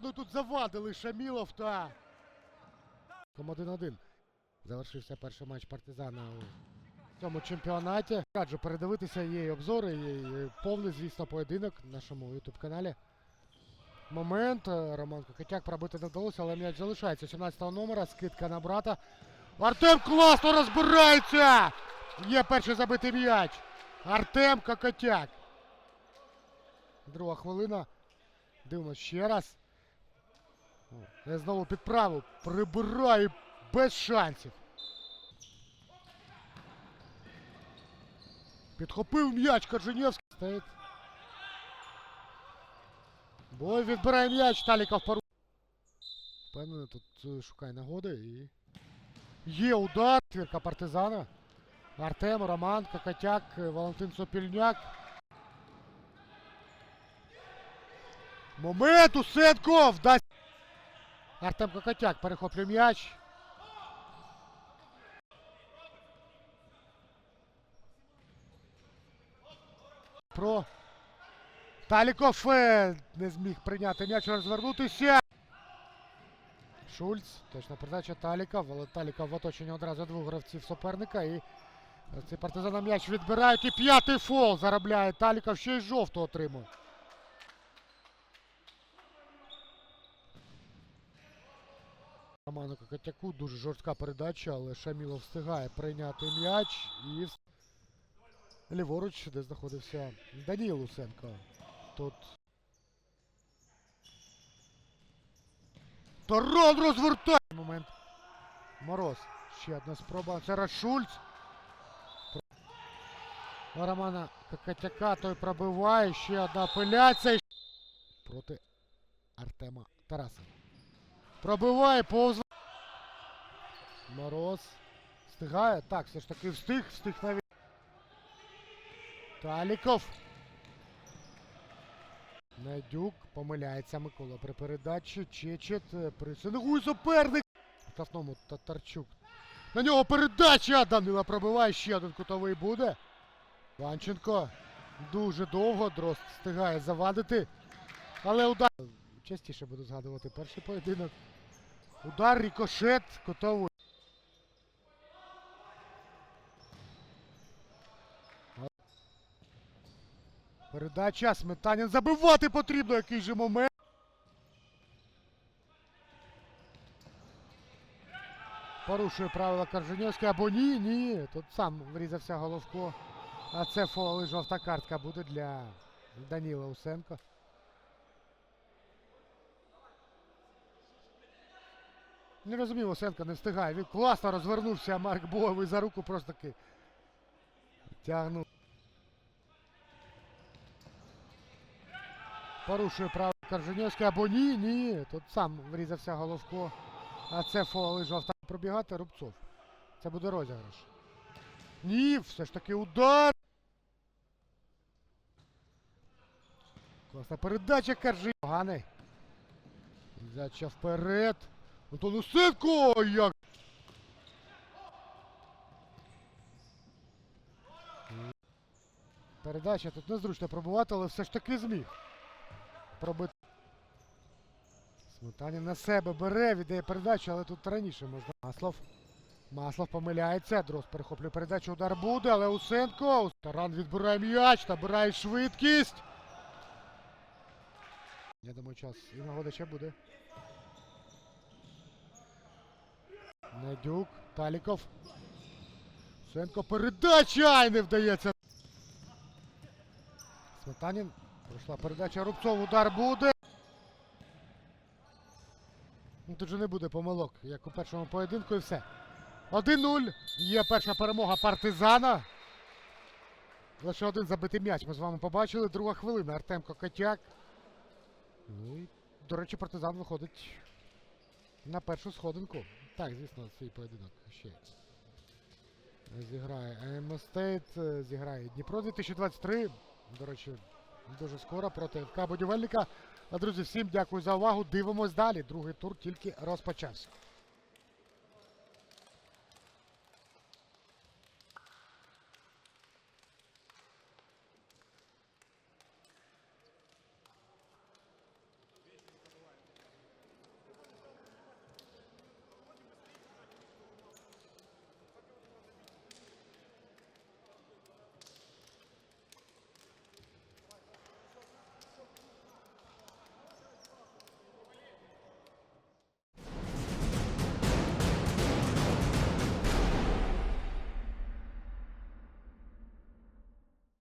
гарно тут завадили Шамілов та. 1-1. Завершився перший матч партизана у цьому чемпіонаті. Раджу передивитися її обзори, її повний, звісно, поєдинок на нашому ютуб каналі. Момент. е, Роман Кокотяк пробити не вдалося, але м'яч залишається. 17-го номера. Скидка на брата. Артем класно розбирається! Є перший забитий м'яч. Артем Кокотяк. Друга хвилина. Дивимось ще раз. Я знову підправив. Прибирає без шансів. Підхопив м'яч Корженєвський. Стоїть. Бой відбирає м'яч. Таліков пору. Впевнений, тут е, шукає нагоди і. Є удар. Твірка партизана. Артем, Роман, Кокотяк, е, Валентин Сопільняк. Момент Усенко вдасть. Артем Кокотяк перехоплює м'яч. Про Таліков е, не зміг прийняти м'яч, розвернутися. Шульц. Точна передача Таліков. Але Таліков в оточенні одразу двох гравців суперника. І цей партизан м'яч відбирають. І п'ятий фол заробляє. Таліков ще й жовту отримує. Роману Кокотяку дуже жорстка передача, але Шамілов встигає прийняти м'яч і ліворуч, де знаходився Даніл Луценко. Тут. Таран розвертає! Момент. Мороз. Ще одна спроба. Зараз Шульц. Романа Кокотяка той пробиває. Ще одна апеляція. Проти Артема Тараса. Пробиває повз. Мороз. Встигає. Так, все ж таки встиг, встиг навіть. Таліков. Найдюк помиляється Микола при передачі. Чечет е, присингує суперник. Штрафному Татарчук. На нього передача! Данила пробиває. Ще один кутовий буде. Ванченко. Дуже довго. Дрозд встигає завадити. Але удар. Частіше буду згадувати перший поєдинок. Удар, рікошет, кутовий. Передача Сметанін забивати потрібно, який же момент. Порушує правила Корженєвський або ні, ні. Тут сам врізався Головко. А це фол і жовта картка буде для Даніла Усенко. Не розумів, Осенко не встигає. Він класно розвернувся, Марк Боговий за руку просто таки тягнув. Порушує право Корженєвський або ні, ні. Тут сам врізався Головко. А це фол і пробігати Рубцов. Це буде розіграш. Ні, все ж таки удар. Класна передача Коржи. Поганий. Передача вперед. Антон Усенко! Як? Передача тут незручно пробувати, але все ж таки зміг. Пробити. Сметанін на себе бере, віддає передачу, але тут раніше можна. Маслов. Маслов помиляється. Дрос перехоплює передачу. Удар буде, але Усенко. Таран відбирає м'яч, набирає швидкість. Я думаю, час і нагода ще буде. Надюк, Таліков. Сенко передача! Ай, не вдається. Сметанін. Пройшла передача Рубцов. Удар буде. Ну, Тут же не буде помилок, як у першому поєдинку і все. 1-0. Є перша перемога партизана. Лише один забитий м'яч ми з вами побачили. Друга хвилина. Артем Кокотяк. Ну і, до речі, партизан виходить на першу сходинку. Так, звісно, свій поєдинок ще зіграє АМ е, зіграє Дніпро 2023. До речі, дуже скоро проти ФК Будівельника. А друзі, всім дякую за увагу. Дивимось далі. Другий тур тільки розпочався.